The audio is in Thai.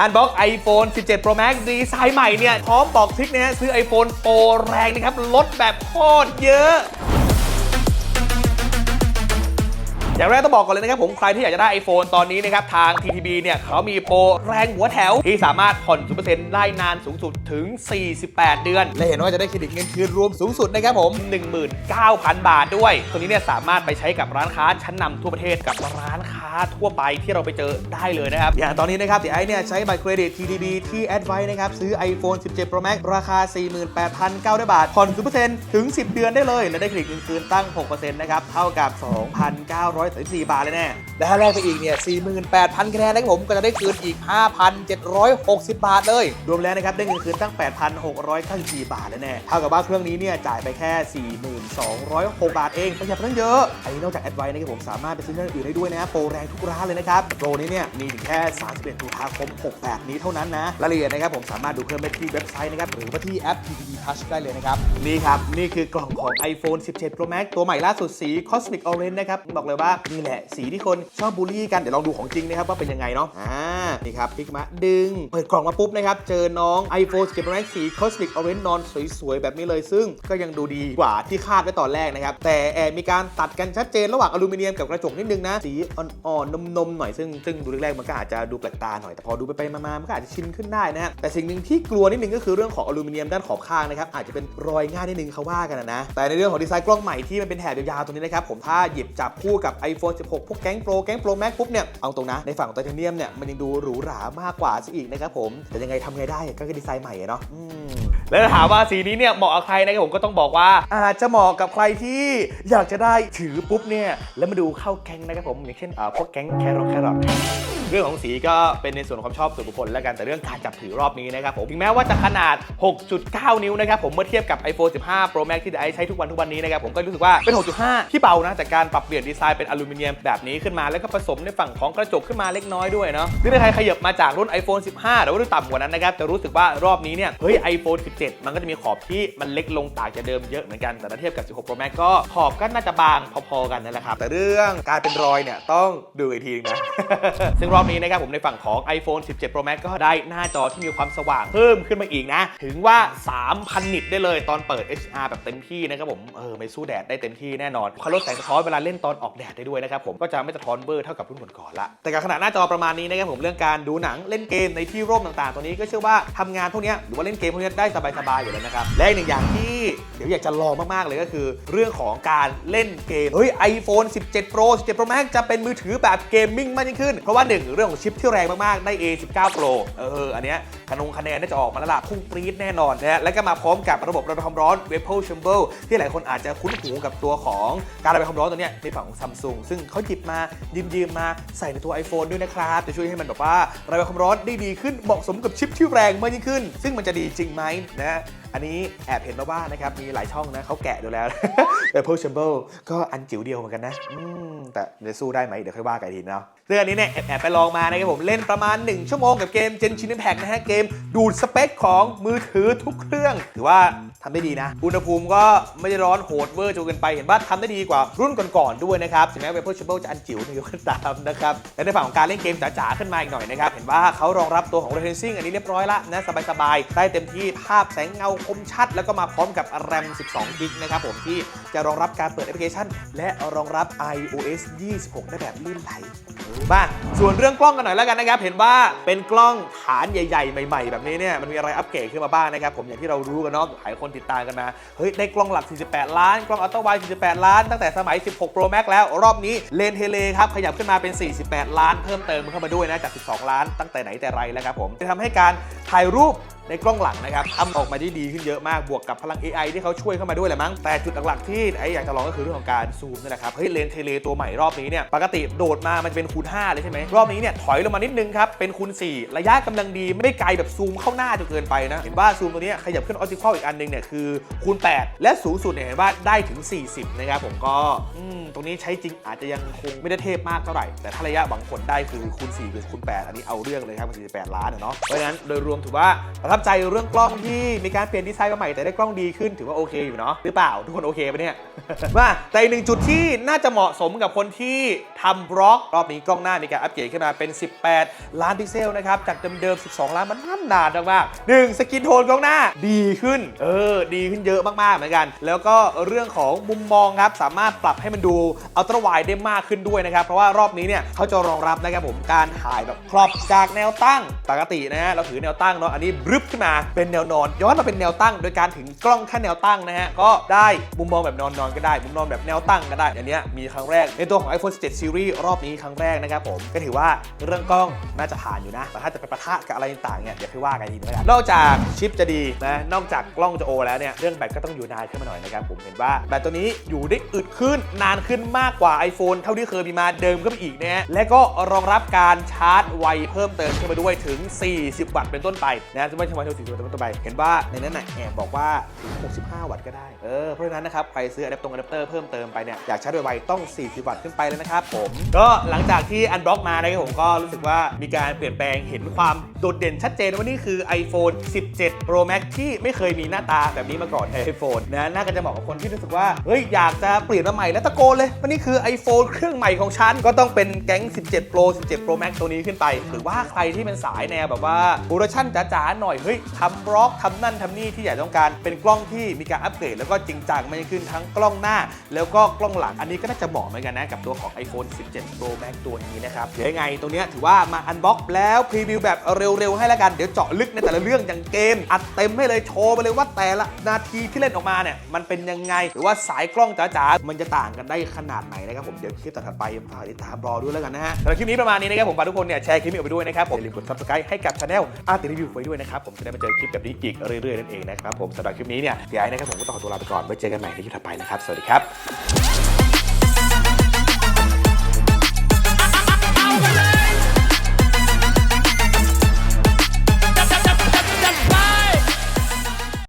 อันบ็อก iPhone 17 Pro Max ดีไซน์ใหม่เนี่ย พร้อมบอกทริคนะฮะซื้อ iPhone Pro แรงนะครับ ลดแบบโคตรเยอะ อย่างแรกต้องบอกก่อนเลยนะครับผมใครที่อยากจะได้ iPhone ตอนนี้นะครับทาง TTB เนี่ยเขามีโปรแรงหัวแถว ที่สามารถผ่อน0%ได้นานสูงสุดถึง 48 เดือน และเห็นว่าจะได้เครดิตเงินคืนรวมสูงสุดนะครับผม 19,000 บาทด้วย ตัวนี้เนี่ยสามารถไปใช้กับร้านค้าชั้นนำทั่วประเทศกับร้านค้าทั่วไปที่เราไปเจอได้เลยนะครับอย่างตอนนี้นะครับที่ไอเนี่ยใช้บัตรเครดิต TTB ที่ Advice นะครับซื้อ iPhone 17 Pro Max ราคา 48,900 บาทผ่อน0%ถึง 10 เดือนได้เลยและได้เครดิตเงินคืนตั้ง 6%นะครับเท่ากับ 2 2,934 บาทเลยแน่ และถ้าแลกไปอีกเนี่ย 48,000คะแนนนะครับผมก็จะได้คืนอีก 5,760 บาทเลย รวมแล้วนะครับได้เงินคืนตั้ง 8,694 บาทเลยแน่ เท่ากับว่าเครื่องนี้เนี่ยจ่ายไปแค่ 4,206 บาทเองประหยัดไปตั้งเยอะ อันนี้นอกจากแอดไวนะครับผมสามารถไปซื้อเครื่องอื่นได้ด้วยนะโปรแรงทุกร้านเลยนะครับโปรนี้เนี่ยมีถึงแค่ 31ตุลาคม 68 นี้เท่านั้นนะรายละเอียดนะครับผมสามารถดูเพิ่มได้ที่เว็บไซต์นะครับหรือว่าที่แอป TTB Touch ได้เลยนะครับนี่ครับนี่คือกล่องของ iPhone 17 Pro Max ตัวใหม่ล่าสุดสี Cosmic Orange นะครับบอกเลยว่านี่แหละ สีที่คนชอบบูลลี่กัน เดี๋ยวลองดูของจริงนะครับว่าเป็นยังไงเนาะอ่านี่ครับพลิกมาดึง เปิดกล่องมาปุ๊บนะครับ เจอน้อง iPhone 17 Pro Max สี Cosmic Orange นอนสวยๆ แบบนี้เลย ซึ่งก็ยังดูดีกว่าที่คาดไว้ตอนแรกนะครับ แต่แอบมีการตัดกันชัดเจนระหว่างอลูมิเนียมกับกระจกนิดนึงนะ สีอ่อนๆนมๆหน่อยซึ่งซึ่งดูแรกๆมันก็อาจจะดูแปลกตาหน่อยแต่พอดูไปๆมาๆมันก็อาจจะชินขึ้นได้นะฮะแต่สิ่งหนึ่งที่กลัวนิดนึงก็คือเรื่องของอลูมิเนียมด้านขอบข้างนะครับอาจจะเป็นรอยง่ายนิดนึงเขาว่ากันนะนะแต่ในเรื่องของดีไซน์กล้องใหม่ที่มันเป็นแถบยาวๆตรงนี้นะครับผมถ้าหยิบจับคู่กับ iPhone 16 พวกแก๊งโปรแก๊งโปรแม็กปุ๊บเนี่ย เอาตรงนะ ในฝั่งของไทเทเนียมเนี่ย มันยังดูหรูหรามากกว่าซะอีกนะครับผม แต่ยังไงทำไงได้ก็คือดีไซน์ใหม่อะเนาะแล้วถามว่าสีนี้เนี่ยเหมาะกับใครนะครับผมก็ต้องบอกว่า อาจจะเหมาะกับใครที่อยากจะได้ถือปุ๊บเนี่ยแล้วมาดูเข้าแก๊งนะครับผมอย่างเช่นพวกแก๊งแครอทแครอท เรื่องของสีก็เป็นในส่วนของความชอบส่วนบุคคลแล้วกันแต่เรื่องการจับถือรอบนี้นะครับผมถึงแม้ว่าจะขนาด 6.9 นิ้วนะครับผมเมื่อเทียบกับ iPhone 15 Pro Max ที่ไอใช้ทุกวันทุกวันนี้นะครับผมก็รู้สึกว่าเป็น 6.5 ที่เบานะจากการปรับเปลี่ยนดีไซน์เป็นอลูมิเนียมแบบนี้ขึ้นมาแล้วก็ผสมในฝั่งของกระจกขึ้นมาเล็กน้อยด้วยเนาะหรือถ้าใครขยับมาจากรุ่น iPhone 15 หรือว่ารุ่นต่ำกว่านั้นนะครับจะรู้สึกว่ารอบนี้เนี่ยเฮ้ย iPhone 17 มันก็จะมีขอบที่มันเล็กลงต่างจากเดิมเยอะเหมือนกันแต่ถ้าเทียบกับ 16 Pro Max ก็ขอบก็น่าจะบางพอๆกันนั่นแหละครับแต่เรื่องการเป็นรอยเนี่ยต้องดูอีกทีนึงนะซึ่งรอบนี้นะครับผมในฝั่งของ iPhone 17 Pro Max ก็ได้หน้าจอที่มีความสว่างเพิ่มขึ้นมาอีกนะ ถึงว่า 3,000 นิตได้เลยตอนเปิด HDR แบบเต็มที่นะครับผมเออไม่สู้แดดได้เต็มที่แน่นอนเขาลดแสงสะท้อนเวลาเล่นตอนออกแดดได้ด้วยนะครับผมก็จะไม่สะท้อนเบอร์เท่ากับรุ่นก่อนๆละแต่กับขนาดหน้าจอประมาณนี้นะครับผมเรื่องการดูหนังเล่นเกมในที่ร่มต่างๆ ตัวนี้ก็เชื่อว่าทำงานพวกนี้หรือว่าเล่นเกมพวกนี้ได้สบายๆอยู่แล้วนะครับและอีกหนึ่งอย่างที่เดี๋ยวอยากจะลองมากๆเลยก็คือ เรื่องของการเล่นเกมเฮ้ย iPhone 17 Pro 17 Pro Max จะเป็นมือถือแบบเกมมิ่งมากยิ่งขึ้นเพราะว่าหนึ่งเรื่องของชิปที่แรงมากๆ ได้ A19 Pro เออ อันเนี้ยคะนงคะแนนน่าจะออกมาแล้วล่ะพุ่งปรี๊ดแน่นอนนะฮะ แล้วก็มาพร้อมกับระบบระบายความร้อน v a p o r Chamber ที่หลายคนอาจจะคุ้นหูกับตัวของการระบายความร้อนตัวเนี้ยในฝั่งของ Samsung ซึ่งเขาหยิบมายืมยืมมาใส่ในตัว iPhone ด้วยนะครับ จะช่วยให้มันแบบว่าระบายความร้อนได้ดีขึ้นเหมาะสมกับชิปที่แรงมากยิ่งขึ้น ซึ่งมันจะดีจริงไหมนะ อันนี้แอบเห็นมาบ้างนะครับมีหลายช่องนะเขาแกะดูแล้ว v a p o r Chamber ก็อันจิ๋วเดียวเหมือนกันนะแต่จะสู้ได้ไหมเดี๋ยวค่อยว่ากันทีเนาะซึ่อันนี้เนี่ยแอบแอบไปลองมานะครับผมเล่นประมาณ 1 ชั่วโมงกับเกม Genshin Impact นะฮะเกมดูดสเปคของมือถือทุกเครื่อง ถือว่าทำได้ดีนะ อุณหภูมิก็ไม่ได้ร้อนโหดเวอร์จนเกินไปเห็นว่าทำได้ดีกว่ารุ่นก่อนๆด้วยนะครับถึงแม้ Vapor Chamber จะอันจิ๋วในยุคก็ตามนะครับและในฝั่งของการเล่นเกมจ๋าๆขึ้นมาอีกหน่อยนะครับเห็นว่าเขารองรับตัวของ Ray Tracing อันนี้เรียบร้อยละนะสบายๆได้เต็มที่ภาพแสงเงาคมชัด แล้วก็มาพร้อมกับ RAM 12 g b นะครับผมที่จะรองรับการเปิดแอปพลิเคชัน และรองรับ iOS 26 ได้แบบลื่นไหลบ้าส่วนเรื่องกล้องกันหน่อยแล้วกันนะครับ เห็นว่าเป็นกล้องฐานใหญ่ ๆ ใหม่ ๆ แบบนี้เนี่ยมันมีอะไรอัปเกรดขึ้นมาบ้างนะครับผมอย่างที่เรารู้กันเนาะหลายคนติดตามกันมาเฮ้ยได้กล้องหลัก 48 ล้าน กล้องอัลตร้าไวด์48 ล้าน ตั้งแต่สมัย 16 Pro Max แล้วรอบนี้เลนเทเลครับขยับขึ้นมาเป็น 48 ล้าน เพิ่มเติมเข้ามาด้วยนะจาก 12 ล้าน ตั้งแต่ไหนแต่ไรแล้วครับผมจะทำให้การถ่ายรูป ในกล้องหลังนะครับทำออกมาได้ดีขึ้นเยอะมากบวกกับพลัง AI ที่เขาช่วยเข้ามาด้วยแหละมั้งแต่จุดหลักๆที่ไออยากจะลองก็คือเรื่องของการซูมนี่แหละครับเฮ้ยเลนส์เทเลตัวใหม่รอบนี้เนี่ยปกติโดดมามันจะเป็นคูณ5เลยใช่ไหมรอบนี้เนี่ยถอยลงมานิดนึงครับเป็นคูณ4 ระยะกำลังดีไม่ได้ไกลแบบซูมเข้าหน้าจนเกินไปนะเห็นว่าซูมตัวเนี้ยขยับขึ้นออติคอลอีกอันหนึงเนี่ยคือคูณ 8 และสูงสุดเนี่ยเห็นว่าได้ถึง 40 นะครับผมก็อืมตรงนี้ใช้จริงอาจจะยังคงไม่ได้เทพมากเท่าไหร่ แต่ถ้าระยะหวังผลได้คือคูณ4คือคูณ8อันนี้เอาเรื่องเลยครับ48ล้านเนาะเพราะฉะนั้นโดยรวมถือว่าประทับใจเรื่องกล้องที่มีการเปลี่ยนดีไซน์มาใหม่แต่ได้กล้องดีขึ้นถือว่าโอเคอยู่เนาะหรือเปล่าทุกคนโอเคปะเนี่ยว่าแต่อีกหนึ่งจุดที่น่าจะเหมาะสมกับคนที่ทำบล็อกรอบนี้กล้องหน้ามีการอัปเกรดขึ้นมาเป็น 18 ล้านพิกเซลนะครับจากเดิมๆ12 ล้านมันนานานมากหนึ่งสกินโทนกล้องหน้าดีขึ้นเออดีขึ้นเยอะมากๆเหมือนกัน แล้วก็เรื่องของมุมมองครับสามารถปรับให้มันดูอัลตร้าไวด์ได้มากขึ้นด้วยนะครับเพราะว่ารอบนี้เนี่ยเขาจะรองรับนะครับผมการถ่ายแบบครอบจากแนวตั้งปกตินะฮะเราถือแนวตั้งเนาะอันนี้บรึบขึ้นมาเป็นแนวนอน ย้อนมาเป็นแนวตั้ง โดยการถึงกล้องแค่แนวตั้งนะฮะก็ได้มุมมองแบบนอนนอนก็ได้ มุมนอนแบบแนวตั้งก็ได้อันนี้มีครั้งแรกในตัวของ iPhone 17 Series รอบนี้ครั้งแรกนะครับผมก็ถือว่าเรื่องกล้องน่าจะผ่านอยู่นะแต่ถ้าจะไปประทะกับอะไรต่างๆเนี่ยเดี๋ยวค่อยว่ากันอีกทีนึงแล้วกันนอกจากชิปจะดีนะนอกจากกล้องจะโอแล้วเนี่ยเรื่องแบตก็ต้องอยู่นานขึ้นมาหน่อยนะครับผมเห็นว่าแบตตัวนี้อยู่ได้อึดขึ้นนานขึ้นมากกว่า iPhone เท่าที่เคยมีมาเดิมก็ไปอีกนะฮะและก็รองรับการชาร์จไวเพิ่มเติมขึ้นมาด้วยถึง 40 วัตต์เป็นต้นไปนะจะไม่ใช่วันเท่า40วัตต์เป็นต้นไป เห็นว่าในนั้นน่ะแอบบอกว่าถึง65 วัตต์ก็ได้ เออ เพราะฉะนั้นนะครับ ใครซื้ออะแดปตรงอะแดปเตอร์เพิ่มเติมไปเนี่ย อยากชาร์จไวๆต้อง 40 วัตต์ขึ้นไปเลยนะครับผม ก็หลังจากที่อันบล็อกมานะครับผมก็รู้สึกว่ามีการเปลี่ยนแปลงเห็นความโดดเด่นชัดเจนว่านี่คือ iPhone 17 Pro Max ที่ไม่เคยมีหน้าตาแบบนี้มาก่อนใน iPhone นะน่าจะเหมาะกับคนที่รู้สึกว่าเฮ้ยอยากจะเปลี่ยนมาใหม่แล้วตะโกนเลยว่านี่คือ iPhone เครื่องใหม่ของฉันก็ต้องเป็นแก๊ง 17 Pro 17 Pro Max ตัวนี้ขึ้นไป หรือว่าใครที่เป็นสายแนวแบบว่าโปรดักชั่นจ๋าๆหน่อยเฮ้ยทำบล็อกทำนั่นทำนี่ที่อยากต้องการ เป็นกล้องที่มีการอัปเกรดแล้วก็จริงจังมากขึ้นทั้งกล้องหน้า แล้วก็กล้องหลังอันนี้ก็น่าจะเหมาะเหมือนกันนะกับตัวของ iPhone 17 Pro Max ตัวนี้นะครับเดี๋ยวยังไงตรงนี้ถือว่ามาอันบ็อกแล้วพรีวิวแบบเร็วๆให้แล้วกันเดี๋ยวเจาะลึกในแต่ละเรื่องอย่างเกม อัดเต็มให้เลยโชว์ไปเลยว่าแต่ละนาทีที่เล่นออกมาเนี่ยมันเป็นยังไง หรือว่าสายกล้องจ๋าๆมันจะต่างกันได้ขนาดไหนนะครับผมเดี๋ยวคลิปถัดไปฝากติดตามรอด้วยแล้วกันนะฮะสำหรับคลิปนี้ประมาณนี้นะครับผมฝากทุกคนเนี่ยแชร์คลิปนี้ออกไปด้วยนะครับผมอย่าลืมกด subscribe ให้กับช anel อาร์ติรีวิวไว้ด้วยนะครับผมจะได้มาเจอคลิปแบบนี้อีกเรื่อยๆนั่นเองนะครับผมสำหรับคลิปนี้เนี่ยพี่ไอ้นะครับผมก็ต้องขอตัวลาไปก่อนไว้เจอกันใหม่ในคลิปถัดไปนะครับสวัสดีครับ